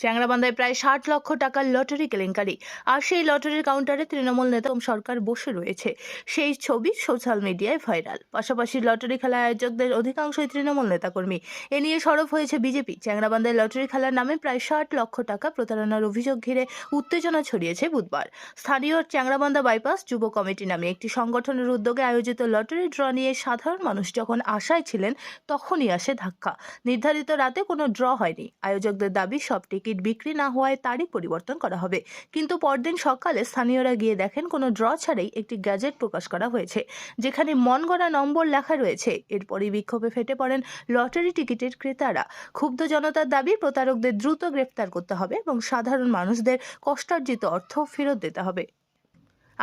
চ্যাংরাবান্ধায় প্রায় ষাট লক্ষ টাকার লটারি কেলেঙ্কারি। আর সেই লটারির কাউন্টারে তৃণমূল নেতা সরকার বসে রয়েছে। সেই ছবি সোশ্যাল মিডিয়ায় ভাইরাল। পাশাপাশি লটারি খেলা আয়োজকদের অধিকাংশই তৃণমূল নেতাকর্মী। এ নিয়ে সরব হয়েছে বিজেপি। চ্যাংরাবান্ধায় লটারি খেলার নামে প্রায় ষাট লক্ষ টাকা প্রতারণার অভিযোগ ঘিরে উত্তেজনা ছড়িয়েছে বুধবার। স্থানীয় চ্যাংরাবান্ধা বাইপাস যুব কমিটি নামে একটি সংগঠনের উদ্যোগে আয়োজিত লটারি ড্র নিয়ে সাধারণ মানুষ যখন আশায় ছিলেন, তখনই আসে ধাক্কা। নির্ধারিত রাতে কোনো ড্র হয়নি। আয়োজকদের দাবি সব টিকিট বিক্রি না হওয়ায় তারিখ পরিবর্তন করা হবে। কিন্তু পরদিন সকালে স্থানীয়রা গিয়ে দেখেন, কোনো ড্র ছাড়াই একটি গ্যাজেট প্রকাশ করা হয়েছে, যেখানে মন গড়া নম্বর লেখা রয়েছে। এরপরই বিক্ষোভে ফেটে পড়েন লটারি টিকিটের ক্রেতারা। ক্ষুব্ধ জনতার দাবি, প্রতারকদের দ্রুত গ্রেফতার করতে হবে এবং সাধারণ মানুষদের কষ্টার্জিত অর্থ ফেরত দিতে হবে।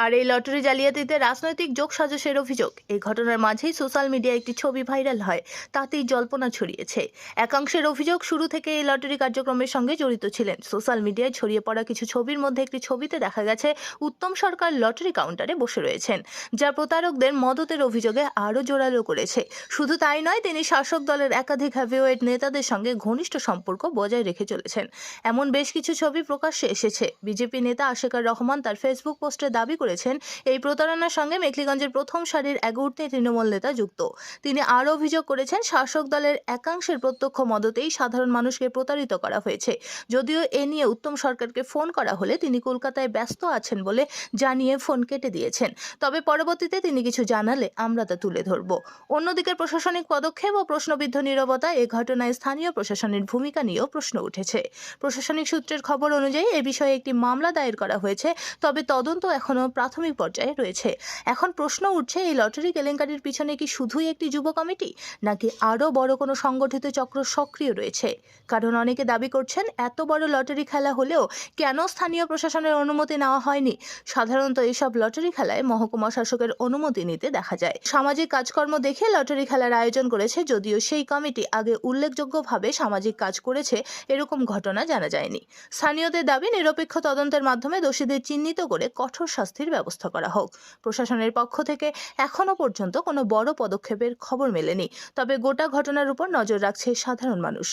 আর এই লটারি জালিয়াতিতে রাজনৈতিক যোগসাজশের অভিযোগ। এই ঘটনার মাঝেই সোশ্যাল মিডিয়ায় একটি ছবি ভাইরাল হয়, তাতেই জল্পনা ছড়িয়েছে। একাংশের অভিযোগ, শুরু থেকে এই লটারি কার্যক্রমের সঙ্গে জড়িত ছিলেন। সোশ্যাল মিডিয়ায় ছড়িয়ে পড়া কিছু ছবির মধ্যে একটি ছবিতে দেখা গেছে, উত্তম সরকার লটারি কাউন্টারে বসে রয়েছেন, যা প্রতারকদের মদতের অভিযোগে আরও জোরালো করেছে। শুধু তাই নয়, তিনি শাসক দলের একাধিক হ্যাভিওয়েট নেতাদের সঙ্গে ঘনিষ্ঠ সম্পর্ক বজায় রেখে চলেছেন। এমন বেশ কিছু ছবি প্রকাশ্যে এসেছে। বিজেপি নেতা আশেকার রহমান তার ফেসবুক পোস্টে দাবি করেছেন। এই প্রতারণার সঙ্গে মেখলিগঞ্জের প্রথম সারির এক তৃণমূল নেতা যুক্ত। তিনি আরও অভিযোগ করেছেন, শাসক দলের একাংশের প্রত্যক্ষ মদতেই সাধারণ মানুষকে প্রতারিত করা হয়েছে। যদিও এ নিয়ে উত্তম সরকারকে ফোন করা হলে তিনি কলকাতায় ব্যস্ত আছেন বলে জানিয়ে ফোন কেটে দিয়েছেন। তবে পরবর্তীতে তিনি কিছু জানালে আমরা তা তুলে ধরব। অন্যদিকে প্রশাসনিক পদক্ষেপ ও প্রশ্নবিদ্ধ নীরবতা এ ঘটনায় স্থানীয় প্রশাসনের ভূমিকা নিয়েও প্রশ্ন উঠেছে। প্রশাসনিক সূত্রের খবর অনুযায়ী এ বিষয়ে একটি মামলা দায়ের করা হয়েছে, তবে তদন্ত এখনও প্রাথমিক পর্যায়ে রয়েছে। এখন প্রশ্ন উঠছে, এই লটারি কেলেঙ্কারির পিছনে কি শুধুই একটি যুব কমিটি, নাকি আরও বড় কোনো সংগঠিত চক্র সক্রিয় রয়েছে? কারণ অনেকে দাবি করছেন, এত বড় লটারি খেলা হলেও কেন স্থানীয় প্রশাসনের অনুমতি নেওয়া হয়নি? সাধারণত এইসব লটারি খেলায় মহকুমা শাসকের অনুমতি নিতে দেখা যায়। সামাজিক কাজকর্ম দেখে লটারি খেলার আয়োজন করেছে, যদিও সেই কমিটি আগে উল্লেখযোগ্যভাবে সামাজিক কাজ করেছে, এরকম ঘটনা জানা যায়নি। স্থানীয়দের দাবি, নিরপেক্ষ তদন্তের মাধ্যমে দোষীদের চিহ্নিত করে কঠোর শাস্তির ব্যবস্থা করা হোক। প্রশাসনের পক্ষ থেকে এখনও পর্যন্ত কোনো বড় পদক্ষেপের খবর মেলেনি, তবে গোটা ঘটনার উপর নজর রাখছে সাধারণ মানুষ।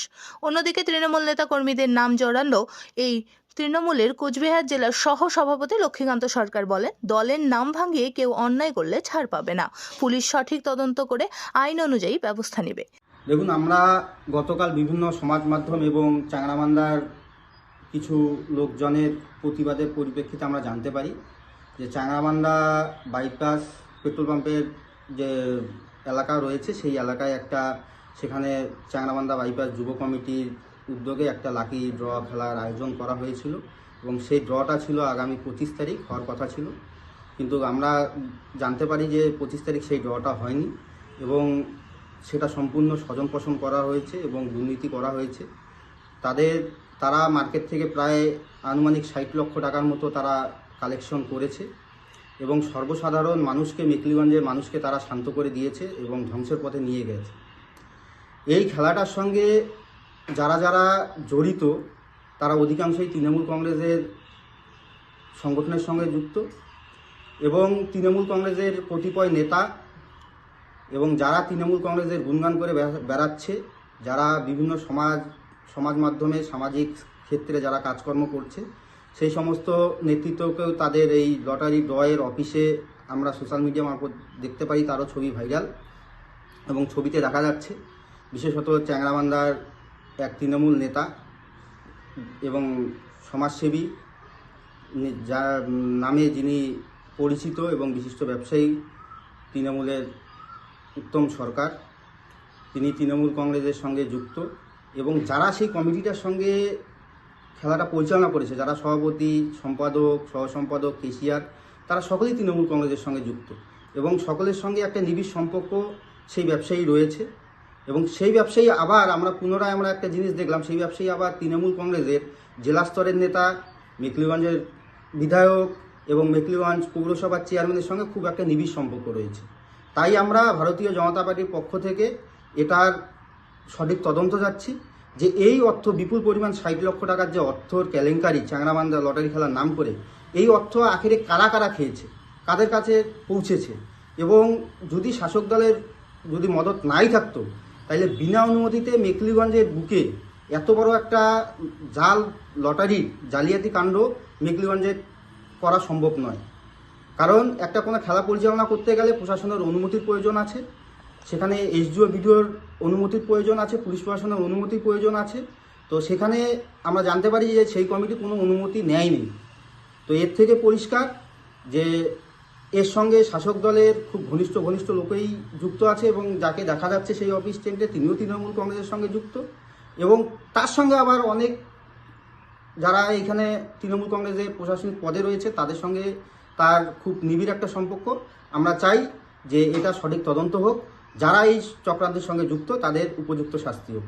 অন্যদিকে তৃণমূল নেতা কর্মীদের নাম জড়ানো এই তৃণমূলের কোচবিহার জেলার সহ সভাপতি লক্ষ্মীকান্ত সরকার বলেন, দলের নাম ভাঙিয়ে কেউ অন্যায় করলে ছাড় পাবে না। পুলিশ সঠিক তদন্ত করে আইন অনুযায়ী ব্যবস্থা নেবে। দেখুন, আমরা গতকাল বিভিন্ন সমাজ মাধ্যম এবং চাংরামান্দার কিছু লোকজনের প্রতিবাদের পরিপ্রেক্ষিতে আমরা জানতে পারি। যে চাংরামান্দা বাইপাস পেট্রোল পাম্পের যে এলাকা রয়েছে, সেই এলাকায় একটা সেখানে চাংরামান্দা বাইপাস যুব কমিটির উদ্যোগে একটা লাকি ড্র খেলার আয়োজন করা হয়েছিল এবং সেই ড্রটা ছিল আগামী পঁচিশ তারিখ, হওয়ার কথা ছিল। কিন্তু আমরা জানতে পারি যে পঁচিশ তারিখ সেই ড্রটা হয়নি এবং সেটা সম্পূর্ণ স্বজন পোষণ করা হয়েছে এবং দুর্নীতি করা হয়েছে। তাদের, তারা মার্কেট থেকে প্রায় আনুমানিক ষাট লক্ষ টাকার মতো তারা কালেকশন করেছে এবং সর্বসাধারণ মানুষকে, মেকলিগঞ্জের মানুষকে তারা শান্ত করে দিয়েছে এবং ধ্বংসের পথে নিয়ে গেছে। এই খেলাটার সঙ্গে যারা যারা জড়িত, তারা অধিকাংশই তৃণমূল কংগ্রেসের সংগঠনের সঙ্গে যুক্ত এবং তৃণমূল কংগ্রেসের কতিপয় নেতা এবং যারা তৃণমূল কংগ্রেসের গুণগান করে বেড়াচ্ছে, যারা বিভিন্ন সমাজ সমাজ মাধ্যমে, সামাজিক ক্ষেত্রে যারা কাজকর্ম করছে সেই সমস্ত নেতৃত্বকেও তাদের এই লটারি ড্রয়ের অফিসে আমরা সোশ্যাল মিডিয়া মারফত দেখতে পাই তারও ছবি ভাইরাল এবং ছবিতে দেখা যাচ্ছে। বিশেষত চ্যাংরাবান্ধার এক তৃণমূল নেতা এবং সমাজসেবী যার নামে যিনি পরিচিত এবং বিশিষ্ট ব্যবসায়ী, তৃণমূলের উত্তম সরকার। তিনি তৃণমূল কংগ্রেসের সঙ্গে যুক্ত এবং যারা সেই কমিটিটার সঙ্গে খেলাটা পরিচালনা করেছে। যারা সভাপতি, সম্পাদক সহ সম্পাদক কেশিয়ার তারা সকলেই তৃণমূল কংগ্রেসের সঙ্গে যুক্ত। এবং সকলের সঙ্গে একটা নিবিড় সম্পর্ক সেই ব্যবসায়ী রয়েছে। এবং সেই ব্যবসায়ী আবার আমরা পুনরায় আমরা একটা জিনিস দেখলাম, সেই ব্যবসায়ী আবার তৃণমূল কংগ্রেসের জেলা স্তরের নেতা মেকলিগঞ্জের বিধায়ক এবং মেকলিগঞ্জ পৌরসভার চেয়ারম্যানের সঙ্গে খুব একটা নিবিড় সম্পর্ক রয়েছে। তাই আমরা ভারতীয় জনতা পার্টির পক্ষ থেকে এটার সঠিক তদন্ত যাচ্ছি যে এই অর্থ বিপুল পরিমাণ ষাট লক্ষ টাকার যে অর্থর কেলেঙ্কারি চাংরামান্দা লটারি খেলার নাম করে, এই অর্থ আখেরে কারা কারা খেয়েছে? কাদের কাছে পৌঁছেছে? এবং যদি শাসক দলের যদি মদত নাই থাকতো তাহলে বিনা অনুমতিতে মেকলিগঞ্জের বুকে এত বড় একটা জাল, লটারি, জালিয়াতি কাণ্ড মেকলিগঞ্জে করা সম্ভব নয়। কারণ একটা কোনো খেলা পরিচালনা করতে গেলে প্রশাসনের অনুমতির প্রয়োজন আছে। সেখানে এসডিও বিডিওর অনুমতির প্রয়োজন আছে, পুলিশ প্রশাসনের অনুমতির প্রয়োজন আছে। তো সেখানে আমরা জানতে পারি যে সেই কমিটি কোনো অনুমতি নেয়নি। তো এর থেকে পরিষ্কার যে এর সঙ্গে শাসক দলের খুব ঘনিষ্ঠ ঘনিষ্ঠ লোকেই যুক্ত আছে এবং যাকে দেখা যাচ্ছে সেই অফিস টেন্টে তিনিও তৃণমূল কংগ্রেসের সঙ্গে যুক্ত। এবং তার সঙ্গে আবার অনেক যারা এখানে তৃণমূল কংগ্রেসের প্রশাসনিক পদে রয়েছে, তাদের সঙ্গে তার খুব নিবিড় একটা সম্পর্ক। আমরা চাই যে এটা সঠিক তদন্ত হোক। যারা এই চক্রান্তের সঙ্গে যুক্ত তাদের উপযুক্ত শাস্তি হোক